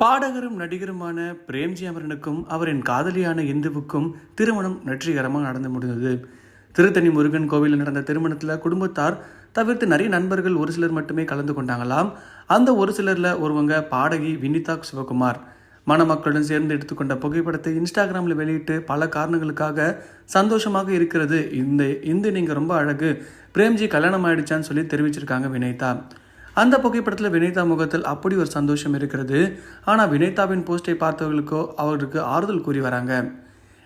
பாடகரும் நடிகருமான பிரேம்ஜி அமரனுக்கும் அவரின் காதலியான இந்துவுக்கும் திருமணம் வெற்றிகரமாக நடந்து முடிந்தது. திருத்தணி முருகன் கோவிலில் நடந்த திருமணத்தில் குடும்பத்தார் தவிர்த்து நிறைய நண்பர்கள் ஒரு சிலர் மட்டுமே கலந்து கொண்டாங்களாம். அந்த ஒரு சிலரில் ஒருவங்க பாடகி வினிதா சிவகுமார். மணமக்களுடன் சேர்ந்து எடுத்துக்கொண்ட புகைப்படத்தை இன்ஸ்டாகிராமில் வெளியிட்டு பல காரணங்களுக்காக சந்தோஷமாக இருக்கிறது. இந்த இந்து நீங்கள் ரொம்ப அழகு. பிரேம்ஜி கல்யாணம் ஆயிடுச்சான்னு சொல்லி தெரிவிச்சிருக்காங்க வினைதா. அந்த புகைப்படத்தில் வினைதா முகத்தில் அப்படி ஒரு சந்தோஷம் இருக்கிறது. ஆனால் வினைதாவின் போஸ்டை பார்த்தவர்களுக்கோ அவருக்கு ஆறுதல் கூறி வராங்க.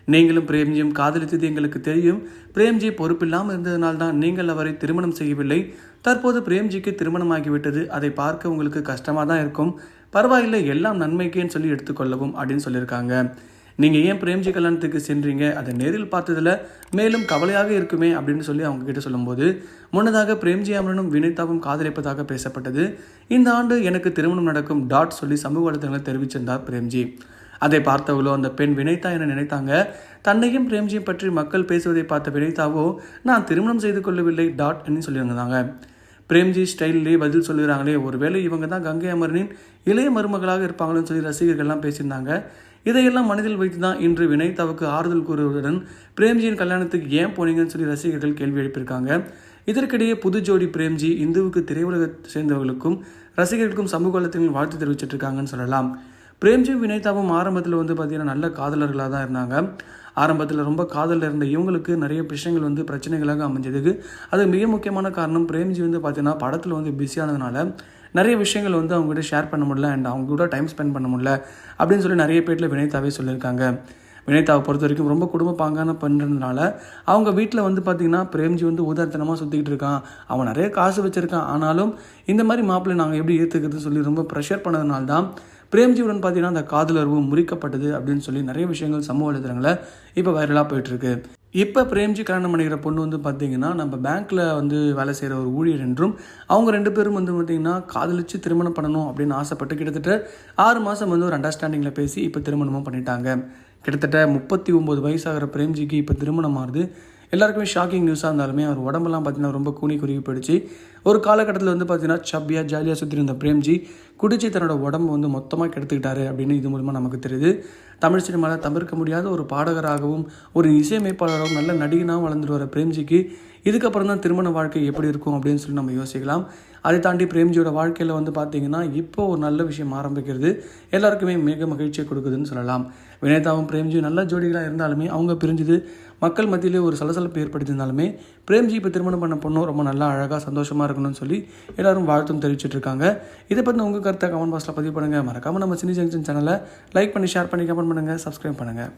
நீங்களும் பிரேம்ஜியும் காதலித்தது எங்களுக்கு தெரியும். பிரேம்ஜி பொறுப்பில்லாமல் இருந்ததனால் தான் நீங்கள் அவரை திருமணம் செய்யவில்லை. தற்போது பிரேம்ஜிக்கு திருமணமாகிவிட்டது. அதை பார்க்க உங்களுக்கு கஷ்டமாக தான் இருக்கும். பரவாயில்லை எல்லாம் நன்மைக்கேன்னு சொல்லி எடுத்துக்கொள்ளவும் அப்படின்னு சொல்லியிருக்காங்க. நீங்கள் ஏன் பிரேம்ஜி கல்யாணத்துக்கு சென்றீங்க? அதை நேரில் பார்த்ததில் மேலும் கவலையாக இருக்குமே அப்படின்னு சொல்லி அவங்க கிட்ட சொல்லும்போது முன்னதாக பிரேம்ஜி அமரனும் வினிதாவும் காதலிப்பதாக பேசப்பட்டது. இந்த ஆண்டு எனக்கு திருமணம் நடக்கும் டாட் சொல்லி சமூக வலைதளங்களை தெரிவிச்சிருந்தார் பிரேம்ஜி. அதை பார்த்தவளோ அந்த பெண் வினைத்தா என நினைத்தாங்க. தன்னையும் பிரேம்ஜியும் பற்றி மக்கள் பேசுவதை பார்த்த வினைதாவோ நான் திருமணம் செய்து கொள்ளவில்லை டாட் என்று சொல்லியிருந்தாங்க. பிரேம்ஜி ஸ்டைல்லே பதில் சொல்லுகிறாங்களே ஒருவேளை இவங்க தான் கங்கை அமரனின் இளைய மருமகளாக இருப்பாங்களோன்னு சொல்லி ரசிகர்கள்லாம் பேசியிருந்தாங்க. இதையெல்லாம் மனதில் வைத்து தான் இன்று வினைதாவுக்கு ஆறுதல் கூறுவதுடன் பிரேம்ஜியின் கல்யாணத்துக்கு ஏன் போனீங்கன்னு சொல்லி ரசிகர்கள் கேள்வி எழுப்பியிருக்காங்க. இதற்கிடையே புது ஜோடி பிரேம்ஜி இந்துவுக்கு திரையுலகத்தை சேர்ந்தவர்களுக்கும் ரசிகர்களுக்கும் சமூக வளத்தினர் வாழ்த்து தெரிவிச்சிட்டு இருக்காங்கன்னு சொல்லலாம். பிரேம்ஜி வினைதாவும் ஆரம்பத்தில் வந்து பார்த்தீங்கன்னா நல்ல காதலர்களாக தான் இருந்தாங்க. ஆரம்பத்தில் ரொம்ப காதலில் இருந்த இவங்களுக்கு நிறைய விஷயங்கள் வந்து பிரச்சனைகளாக அமைஞ்சதுக்கு அது மிக முக்கியமான காரணம் பிரேம்ஜி வந்து பார்த்தீங்கன்னா படத்தில் வந்து பிஸியானதுனால நிறைய விஷயங்கள் வந்து அவங்ககிட்ட ஷேர் பண்ண முடியல அண்ட் அவங்க கூட டைம் ஸ்பெண்ட் பண்ண முடியல அப்படின்னு சொல்லி நிறைய பேரில் வினைதாவே சொல்லியிருக்காங்க. வினைதாவை பொறுத்த வரைக்கும் ரொம்ப குடும்ப பாங்கான பண்ணுறதுனால அவங்க வீட்டில் வந்து பார்த்திங்கன்னா பிரேம்ஜி வந்து உதாரணத்தனமாக சுற்றிக்கிட்டு இருக்கான். அவன் நிறைய காசு வச்சுருக்கான். ஆனாலும் இந்த மாதிரி மாப்பிள்ளை நாங்கள் எப்படி ஏற்றுக்கிறதுன்னு சொல்லி ரொம்ப ப்ரெஷர் பண்ணதுனால தான் பிரேம்ஜியுடன் பார்த்தீங்கன்னா அந்த காதலர்வு முறிக்கப்பட்டது அப்படின்னு சொல்லி நிறைய விஷயங்கள் சமூக வலைதளங்களில் இப்போ வைரலாக போயிட்டுருக்கு இப்போ பிரேம்ஜி கல்யாணம் பண்ணிக்கிற பொண்ணு வந்து பார்த்தீங்கன்னா நம்ம பேங்க்கில் வந்து வேலை செய்கிற ஒரு ஊழியர் என்றும் அவங்க ரெண்டு பேரும் வந்து பார்த்திங்கன்னா காதலிச்சு திருமணம் பண்ணணும் அப்படின்னு ஆசைப்பட்டு கிட்டத்தட்ட ஆறு மாதம் வந்து ஒரு அண்டர்ஸ்டாண்டிங்கில் பேசி இப்போ திருமணமும் பண்ணிட்டாங்க. கிட்டத்தட்ட முப்பத்தி ஒம்பது வயசாகிற பிரேம்ஜிக்கு இப்போ திருமணம் ஆகுது. எல்லாருக்குமே ஷாக்கிங் நியூஸாக இருந்தாலுமே அவர் உடம்பெல்லாம் பார்த்தீங்கன்னா ரொம்ப கூனி குறுகி போயிடுச்சு. ஒரு காலகட்டத்தில் வந்து பார்த்தீங்கன்னா சப்பியாக ஜாலியாக சுற்றி இருந்த பிரேம்ஜி குடிச்சு தன்னோட உடம்பு வந்து மொத்தமாக கெடுத்துக்கிட்டாரு அப்படின்னு இது மூலமாக நமக்கு தெரியுது. தமிழ் சினிமாவில் தவிர்க்க முடியாத ஒரு பாடகராகவும் ஒரு இசையமைப்பாளராகவும் நல்ல நடிகனாகவும் வளர்ந்துட்டு வர பிரேம்ஜிக்கு இதுக்கப்புறம் தான் திருமண வாழ்க்கை எப்படி இருக்கும் அப்படின்னு சொல்லி நம்ம யோசிக்கலாம். அதை தாண்டி பிரேம்ஜியோட வாழ்க்கையில் வந்து பார்த்தீங்கன்னா இப்போ ஒரு நல்ல விஷயம் ஆரம்பிக்கிறது எல்லாருக்குமே மிக மகிழ்ச்சியை கொடுக்குதுன்னு சொல்லலாம். வினேதாவும் பிரேம்ஜியும் நல்ல ஜோடிகளாக இருந்தாலுமே அவங்க பிரிஞ்சது மக்கள் மத்தியிலே ஒரு சலசலப்பு ஏற்படுத்தியிருந்தாலுமே பிரேம்ஜி இப்போ திருமணம் பண்ண பொண்ணும் ரொம்ப நல்லா அழகாக சந்தோஷமாக இருக்கணும்னு சொல்லி எல்லாரும் வாழ்த்தும் தெரிவிச்சுட்டு இருக்காங்க இதை பற்றி உங்கள் கருத்தை கமெண்ட் பாக்ஸில் பதிவு பண்ணுங்கள் மறக்காமல் நம்ம சினி ஜங்ஷன் சேனலை லைக் பண்ணி ஷேர் பண்ணி கமெண்ட் பண்ணுங்கள் சப்ஸ்கிரைப் பண்ணுங்கள்